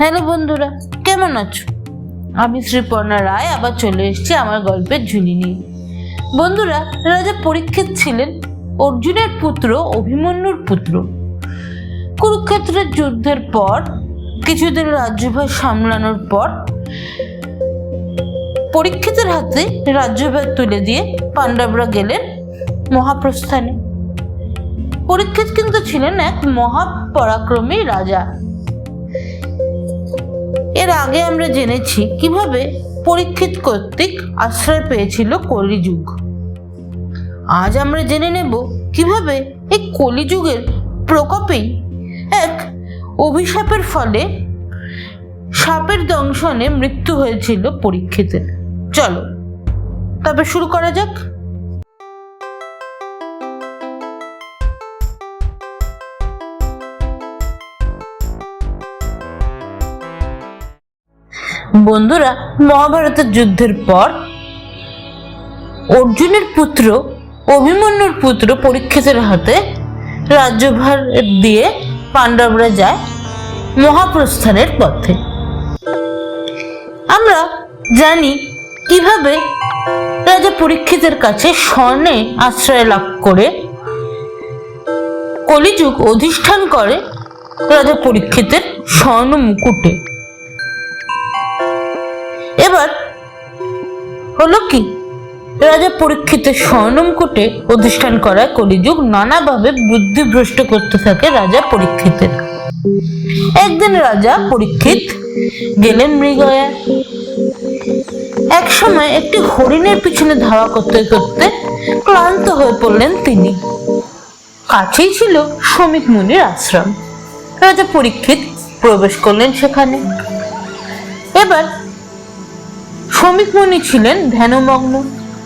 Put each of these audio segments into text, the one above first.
Hello বন্ধুরা, কেমন আছো? আমি শ্রীপর্ণা রায়, আবার চলে এসেছি আমার গল্পের ঝুলি নিয়ে। বন্ধুরা, রাজা পরীক্ষিত ছিলেন অর্জুনের পুত্র, অভিমন্যুর পুত্র। কুরুক্ষেত্রের যুদ্ধের পর, কিছুদিন রাজ্যভার সামলানোর পর, পরীক্ষিতের হাতে রাজ্যভার তুলে দিয়ে পাণ্ডবরা গেলেন মহাপ্রস্থানে। পরীক্ষিত কিন্তু ছিলেন এক মহাপরাক্রমী রাজা। এর আগে আমরা জেনেছি কীভাবে পরীক্ষিত কর্তৃক আশ্রয় পেয়েছিল কলিযুগ। আজ আমরা জেনে নেব কীভাবে এই কলিযুগের প্রকোপেই এক অভিশাপের ফলে সাপের দংশনে মৃত্যু হয়েছিল পরীক্ষিতের। চলো, তবে শুরু করা যাক। বন্ধুরা, মহাভারতের যুদ্ধের পর অর্জুনের পুত্র, অভিমন্যুর পুত্র পরীক্ষিতের হাতে রাজ্যভার দিয়ে পাণ্ডবরা যায় মহাপ্রস্থানের পথে। আমরা জানি কীভাবে রাজা পরীক্ষিতের কাছে স্বর্ণে আশ্রয় লাভ করে কলিযুগ অধিষ্ঠান করে রাজা পরীক্ষিতের স্বর্ণ মুকুটে। এবার হলো কি? রাজা পরীক্ষিতের স্বর্ণমকুটে অধিষ্ঠান করা কলিযুগ নানাভাবে বুদ্ধিভ্রষ্ট করতে থাকে রাজা পরীক্ষিতের। একদিন রাজা পরীক্ষিত গেলেন মৃগয়া। এক সময় একটি হরিণের পিছনে ধাওয়া করতে করতে ক্লান্ত হয়ে পড়লেন তিনি। কাছেই ছিল শ্রমিক মুনির আশ্রম। রাজা পরীক্ষিত প্রবেশ করলেন সেখানে। এবার শ্রমিক মুনি ছিলেন ধ্যানমগ্ন।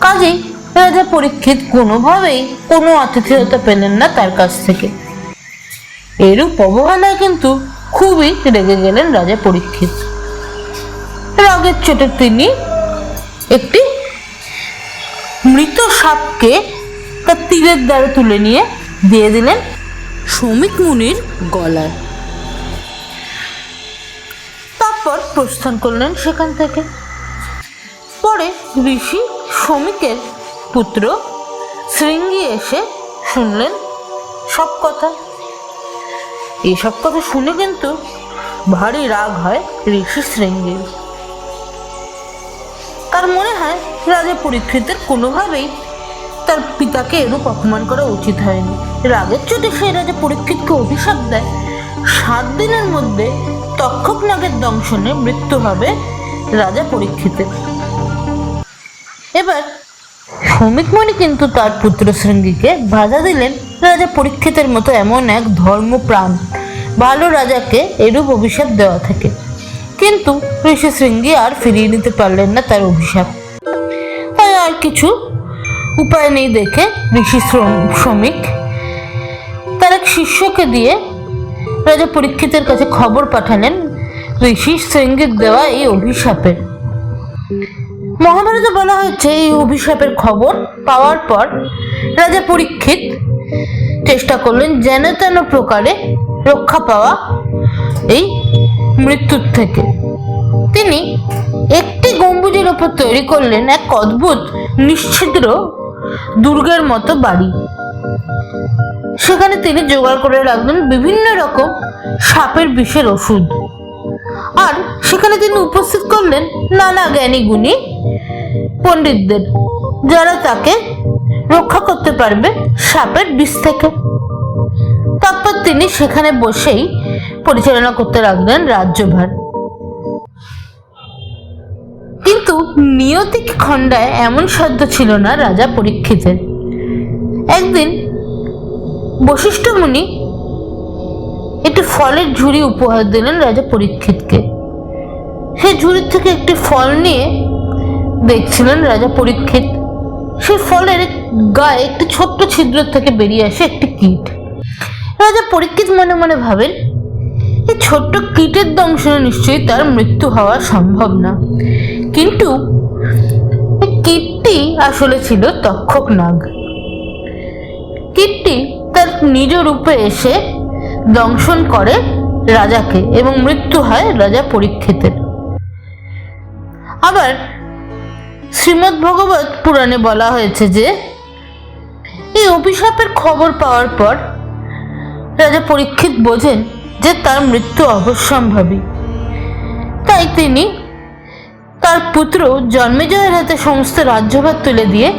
কাজেই রাজা পরীক্ষিত কোনোভাবেই কোনো আতিথেয়তা পেলেন না তার কাছ থেকে। এরূপ অবহেলায় কিন্তু খুবই রেগে গেলেন রাজা পরীক্ষিত। রাগের চোটে তিনি একটি মৃত সাপকে তার তীরের দ্বারা তুলে নিয়ে দিয়ে দিলেন শ্রমিক মুনির গলায়। তারপর প্রস্থান করলেন সেখান থেকে। পরে ঋষি শ্রমিকের পুত্র শৃঙ্গি এসে শুনলেন সব কথা। এইসব কথা শুনে কিন্তু ভারী রাগ হয় ঋষি শৃঙ্গির। তার মনে হয় রাজা পরীক্ষিতের কোনোভাবেই তার পিতাকে এরূপ অপমান করা উচিত হয়নি। রাগের চোটে সে রাজা পরীক্ষিতকে অভিশাপ দেয়। সাত দিনের মধ্যে তক্ষক নাগের দংশনে মৃত্যু হবে রাজা পরীক্ষিতের। এবার শ্রমিকমণি কিন্তু তার পুত্র শৃঙ্গীকে বাধা দিলেন রাজা পরীক্ষিতের মতো এমন এক ধর্মপ্রাণ ভালো রাজাকে এরূপ অভিশাপ দেওয়া থাকে। কিন্তু ঋষি শৃঙ্গী আর ফিরিয়ে নিতে পারলেন না তার অভিশাপ। তাই আর কিছু উপায় নেই দেখে ঋষি শ্রম- শ্রমিক তার এক শিষ্যকে দিয়ে রাজা পরীক্ষিতের কাছে খবর পাঠালেন ঋষি শৃঙ্গীর দেওয়া এই অভিশাপের। মহাভারতে বলা হয়েছে, এই অভিশাপের খবর পাওয়ার পর রাজা পরীক্ষিত চেষ্টা করলেন যেন তেন প্রকারে রক্ষা পাওয়া এই মৃত্যুর থেকে। তিনি একটি গম্বুজের ওপর তৈরি করলেন এক অদ্ভুত, নিশ্ছিদ্র দুর্গের মতো বাড়ি। সেখানে তিনি জোগাড় করে রাখলেন বিভিন্ন রকম সাপের বিষের ওষুধ। আর সেখানে তিনি উপস্থিত করলেন নানা জ্ঞানী গুণী পণ্ডিতদের, যারা তাকে রক্ষা করতে পারবে সাপের বিষ থেকে। তারপর তিনি সেখানে বসেই পরিচালনা করতে লাগলেন রাজ্যভার। কিন্তু নিয়তিক খণ্ডায় এমন সাধ্য ছিল না রাজা পরীক্ষিতের। একদিন বশিষ্ঠ মুনি একটি ফলের ঝুড়ি উপহার দিলেন রাজা পরীক্ষিতকে। সেই ঝুড়ির থেকে একটি ফল নিয়ে দেখছিলেন রাজা পরীক্ষিত। সেই ফলের গায়ে একটি ছোট্ট ছিদ্র থেকে বেরিয়ে আসে একটি কীট। রাজা পরীক্ষিত মনে মনে ভাবেন এই ছোট্ট কীটের দংশনে নিশ্চয়ই তার মৃত্যু হওয়া সম্ভব না। কিন্তু কীটটি আসলে ছিল তক্ষক নাগ। কীটটি তার নিজ রূপে এসে দংশন করে রাজাকে এবং মৃত্যু হয় রাজা পরীক্ষিতের আবার শ্রীমদ্ ভগবত পুরাণে বলা হয়েছে যে, এই অভিশাপের খবর পাওয়ার পর রাজা পরীক্ষিত বোঝেন যে তার মৃত্যু অবশ্যম্ভাবী। তাই তিনি তার পুত্র জন্মেজয়ের হাতে সমস্ত রাজ্যভার তুলে দিয়ে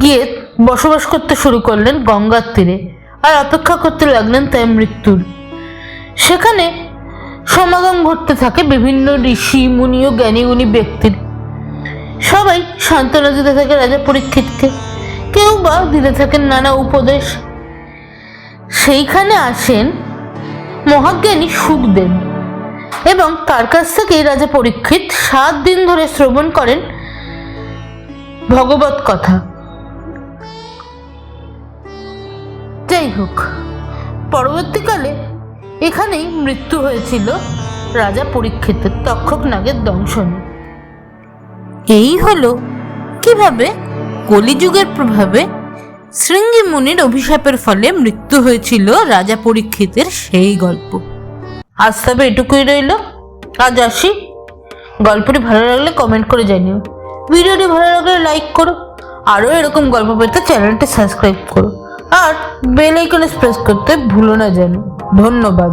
গিয়ে বসবাস করতে শুরু করলেন গঙ্গার তীরে। আর অপেক্ষা করতে লাগলেন তাই মৃত্যুর। সেখানে সমাগম ঘটতে থাকে বিভিন্ন ঋষি মুনি ও জ্ঞানী গুণী ব্যক্তির। সবাই সান্ত্বনা দিতে থাকে রাজা পরীক্ষিতকে। কেউ বা দিতে থাকেন নানা উপদেশ। সেইখানে আসেন মহাজ্ঞানী সুখদেব এবং তার কাছ থেকেই রাজা পরীক্ষিত সাত দিন ধরে শ্রবণ করেন ভগবত কথা। যাই হোক পরবর্তীকালে এখানেই মৃত্যু হয়েছিল রাজা পরীক্ষিতের তক্ষক নাগের দংশনে। এই হলো কীভাবে কলিযুগের প্রভাবে শৃঙ্গি মুনির অভিশাপের ফলে মৃত্যু হয়েছিল রাজা পরীক্ষিতের সেই গল্প। আজ তবে এটুকুই রইল। আজ আসি। গল্পটি ভালো লাগলে কমেন্ট করে জানিও। ভিডিওটি ভালো লাগলে লাইক করো। আরও এরকম গল্প পেতে চ্যানেলটি সাবস্ক্রাইব করো। আর বেল আইকনে প্রেস করতে ভুলো না যেন। ধন্যবাদ।